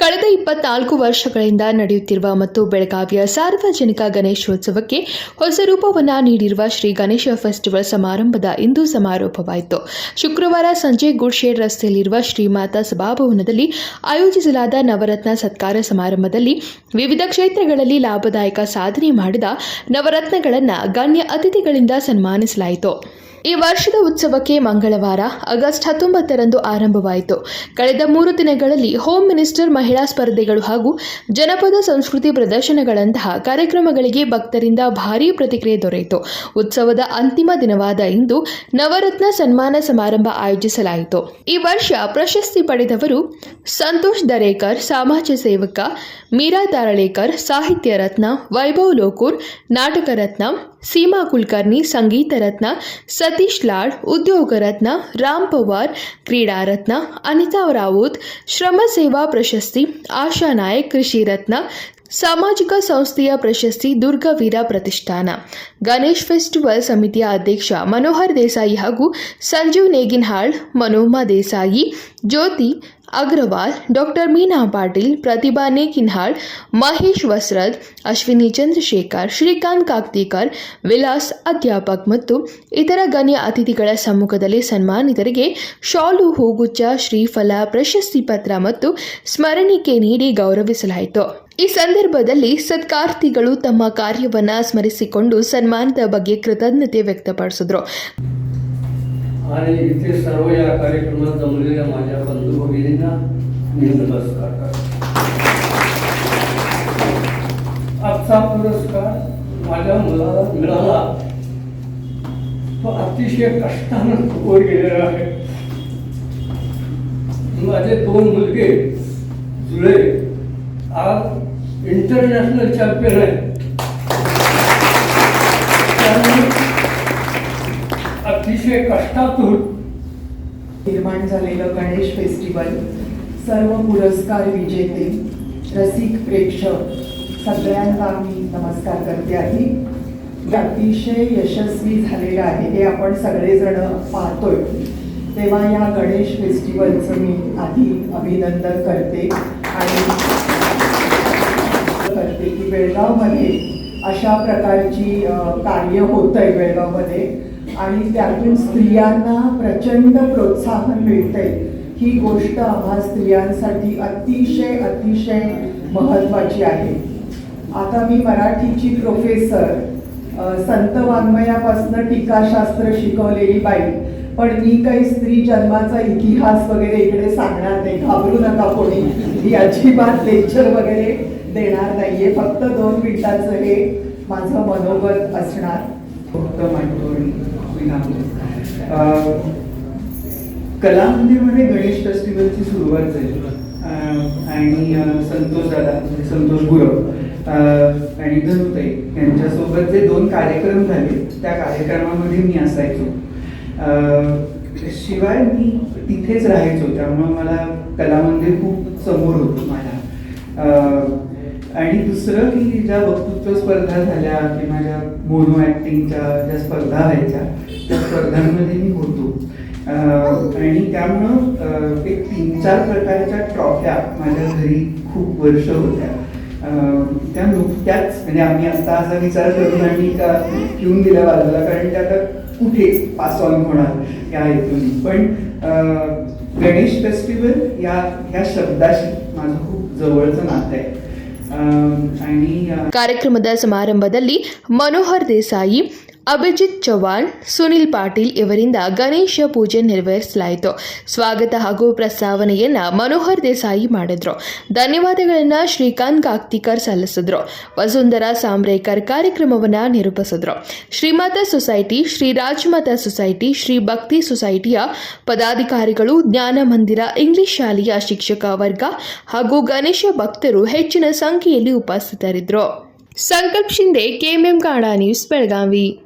ಕಳೆದ ಇಪ್ಪತ್ನಾಲ್ಕು ವರ್ಷಗಳಿಂದ ನಡೆಯುತ್ತಿರುವ ಮತ್ತು ಬೆಳಗಾವಿಯ ಸಾರ್ವಜನಿಕ ಗಣೇಶೋತ್ಸವಕ್ಕೆ ಹೊಸ ರೂಪವನ್ನು ನೀಡಿರುವ ಶ್ರೀ ಗಣೇಶ ಫೆಸ್ಟಿವಲ್ ಸಮಾರಂಭದ ಇಂದು ಸಮಾರೋಪವಾಯಿತು. ಶುಕ್ರವಾರ ಸಂಜೆ ಗುಡ್ಶೇಡ್ ರಸ್ತೆಯಲ್ಲಿರುವ ಶ್ರೀಮಾತಾ ಸಭಾಭವನದಲ್ಲಿ ಆಯೋಜಿಸಲಾದ ನವರತ್ನ ಸತ್ಕಾರ ಸಮಾರಂಭದಲ್ಲಿ ವಿವಿಧ ಕ್ಷೇತ್ರಗಳಲ್ಲಿ ಲಾಭದಾಯಕ ಸಾಧನೆ ಮಾಡಿದ ನವರತ್ನಗಳನ್ನು ಗಣ್ಯ ಅತಿಥಿಗಳಿಂದ ಸನ್ಮಾನಿಸಲಾಯಿತು. ಈ ವರ್ಷದ ಉತ್ಸವಕ್ಕೆ ಮಂಗಳವಾರ, ಆಗಸ್ಟ್ ಹತ್ತೊಂಬತ್ತರಂದು ಆರಂಭವಾಯಿತು. ಕಳೆದ ಮೂರು ದಿನಗಳಲ್ಲಿ ಹೋಮ್ ಮಿನಿಸ್ಟರ್ ಮಹಿಳಾ ಸ್ಪರ್ಧೆಗಳು ಹಾಗೂ ಜನಪದ ಸಂಸ್ಕೃತಿ ಪ್ರದರ್ಶನಗಳಂತಹ ಕಾರ್ಯಕ್ರಮಗಳಿಗೆ ಭಕ್ತರಿಂದ ಭಾರೀ ಪ್ರತಿಕ್ರಿಯೆ ದೊರೆಯಿತು. ಉತ್ಸವದ ಅಂತಿಮ ದಿನವಾದ ಇಂದು ನವರತ್ನ ಸನ್ಮಾನ ಸಮಾರಂಭ ಆಯೋಜಿಸಲಾಯಿತು. ಈ ವರ್ಷ ಪ್ರಶಸ್ತಿ ಪಡೆದವರು ಸಂತೋಷ್ ದರೇಕರ್ ಸಮಾಜ ಸೇವಕ ಮೀರಾ ತಾರಳೇಕರ್, ಸಾಹಿತ್ಯ ರತ್ನ, ವೈಭವ್ ಲೋಕೂರ್, ನಾಟಕ ರತ್ನ सीमा कुलकर्णी संगीतरत्न सतीश लाड उद्योगरत्न राम पवार क्रीडारत्न अनिता राऊत श्रमसेवा प्रशस्ती आशा नायक कृषीरत्न ಸಾಮಾಜಿಕ ಸಂಸ್ಥೆಯ ಪ್ರಶಸ್ತಿ ದುರ್ಗವೀರ ಪ್ರತಿಷ್ಠಾನ. ಗಣೇಶ್ ಫೆಸ್ಟಿವಲ್ ಸಮಿತಿಯ ಅಧ್ಯಕ್ಷ ಮನೋಹರ್ ದೇಸಾಯಿ ಹಾಗೂ ಸಂಜೀವ್ ನೇಗಿನ್ಹಾಳ್, ಮನೋಮಾ ದೇಸಾಯಿ, ಜ್ಯೋತಿ ಅಗ್ರವಾಲ್, ಡಾಕ್ಟರ್ ಮೀನಾ ಪಾಟೀಲ್, ಪ್ರತಿಭಾ ನೇಗಿನ್ಹಾಳ್, ಮಹೇಶ್ ವಸ್ರದ್, ಅಶ್ವಿನಿ ಚಂದ್ರಶೇಖರ್, ಶ್ರೀಕಾಂತ್ ಕಾಕ್ತಿಕರ್, ವಿಲಾಸ್ ಅಧ್ಯಾಪಕ್ ಮತ್ತು ಇತರ ಗಣ್ಯ ಅತಿಥಿಗಳ ಸಮ್ಮುಖದಲ್ಲಿ ಸನ್ಮಾನಿತರಿಗೆ ಶಾಲು ಹೂಗುಚ್ಚ ಶ್ರೀಫಲ, ಪ್ರಶಸ್ತಿ ಪತ್ರ ಮತ್ತು ಸ್ಮರಣಿಕೆ ನೀಡಿ ಗೌರವಿಸಲಾಯಿತು. ಈ ಸಂದರ್ಭದಲ್ಲಿ ಸತ್ಕಾರ್ತಿಗಳು ತಮ್ಮ ಕಾರ್ಯವನ್ನ ಸ್ಮರಿಸಿಕೊಂಡು ಸನ್ಮಾನದ ಬಗ್ಗೆ ಕೃತಜ್ಞತೆ ವ್ಯಕ್ತಪಡಿಸಿದ್ರು आणि इथे सर्व या कार्यक्रमात जमलेल्या माझ्या बंधू भगिनींना मी नमस्कार करतो आजचा पुरस्कार माझ्या मुलाला मिळाला तो अतिशय कष्टानं वर गेलेला आहे माझे दोन मुलगे जुळे आज इंटरनॅशनल चॅम्पियन आहे. अतिशय कष्टातून निर्माण झालेलं गणेश फेस्टिवल सर्व पुरस्कार विजेते रसिक प्रेक्षक सगळ्यांना मी नमस्कार करते आहे. अतिशय यशस्वी झालेलं आहे हे आपण सगळेजण पाहतोय. तेव्हा या गणेश फेस्टिवलचं मी आधी अभिनंदन करते. आणि करते की बेळगावमध्ये अशा प्रकारची कार्य होत आहे बेळगावमध्ये. आणि त्यातून स्त्रियांना प्रचंड प्रोत्साहन मिळतंय. ही गोष्ट आम्हा स्त्रियांसाठी अतिशय अतिशय महत्त्वाची आहे. आता मी मराठीची प्रोफेसर संत वाङ्मयापासून टीकाशास्त्र शिकवलेली बाई. पण मी काही स्त्री जन्माचा इतिहास वगैरे इकडे सांगणार नाही. घाबरू नका कोणी. ही अजिबात लेक्चर वगैरे देणार नाहीये. फक्त दोन मिनिटाचं हे माझं मनोगत असणार. फक्त कला मंदिरमध्ये गणेश फेस्टिवलची सुरुवात झाली. आणि संतोष दादा म्हणजे संतोष गुरव अं, आणि धनुताई यांच्यासोबत जे दोन कार्यक्रम झाले त्या कार्यक्रमामध्ये मी असायचो. शिवाय मी तिथेच राहायचो त्यामुळं मला कला मंदिर खूप समोर होतं माझ्या. अं, आणि दुसरं की ज्या वक्तृत्व स्पर्धा झाल्या किंवा ज्या मोनो ॲक्टिंगच्या ज्या स्पर्धा व्हायच्या त्या स्पर्धांमध्ये मी होतो. आणि त्यामुळं एक तीन चार प्रकारच्या ट्रॉफ्या माझ्या घरी खूप वर्ष होत्या. त्या नुकत्याच म्हणजे आम्ही आता असा विचार करून आम्ही का ठेवून दिल्या बाजूला कारण त्या आता कुठे पास ऑन होणार या हेतून. पण गणेश फेस्टिवल या ह्या शब्दाशी माझं खूप जवळचं नातं आहे. ಕಾರ್ಯಕ್ರಮದ ಸಮಾರಂಭದಲ್ಲಿ ಮನೋಹರ್ ದೇಸಾಯಿ ಅಭಿಜಿತ್ ಚೌಹಾಣ್, ಸುನಿಲ್ ಪಾಟೀಲ್ ಇವರಿಂದ ಗಣೇಶ ಪೂಜೆ ನೆರವೇರಿಸಲಾಯಿತು. ಸ್ವಾಗತ ಹಾಗೂ ಪ್ರಸ್ತಾವನೆಯನ್ನ ಮನೋಹರ್ ದೇಸಾಯಿ ಮಾಡಿದ್ರು. ಧನ್ಯವಾದಗಳನ್ನ ಶ್ರೀಕಾಂತ್ ಕಾಕ್ತಿಕರ್ ಸಲ್ಲಿಸಿದ್ರು. ವಸುಂಧರಾ ಸಾಂಬ್ರೇಕರ್ ಕಾರ್ಯಕ್ರಮವನ್ನ ನಿರೂಪಿಸಿದ್ರು. ಶ್ರೀಮಾತ ಸೊಸೈಟಿ, ಶ್ರೀ ರಾಜಮಾತಾ ಸೊಸೈಟಿ, ಶ್ರೀ ಭಕ್ತಿ ಸೊಸೈಟಿಯ ಪದಾಧಿಕಾರಿಗಳು, ಜ್ಞಾನ ಮಂದಿರ, ಇಂಗ್ಲಿಷ್ ಶಾಲೆಯ ಶಿಕ್ಷಕ ವರ್ಗ ಹಾಗೂ ಗಣೇಶ ಭಕ್ತರು ಹೆಚ್ಚಿನ ಸಂಖ್ಯೆಯಲ್ಲಿ ಉಪಸ್ಥಿತರಿದ್ದರು ಸಂಕಲ್ಪ ಶಿಂದೆ ಕೆಎಂಎಂ ಕಾಡಾ ನ್ಯೂಸ್, ಬೆಳಗಾವಿ.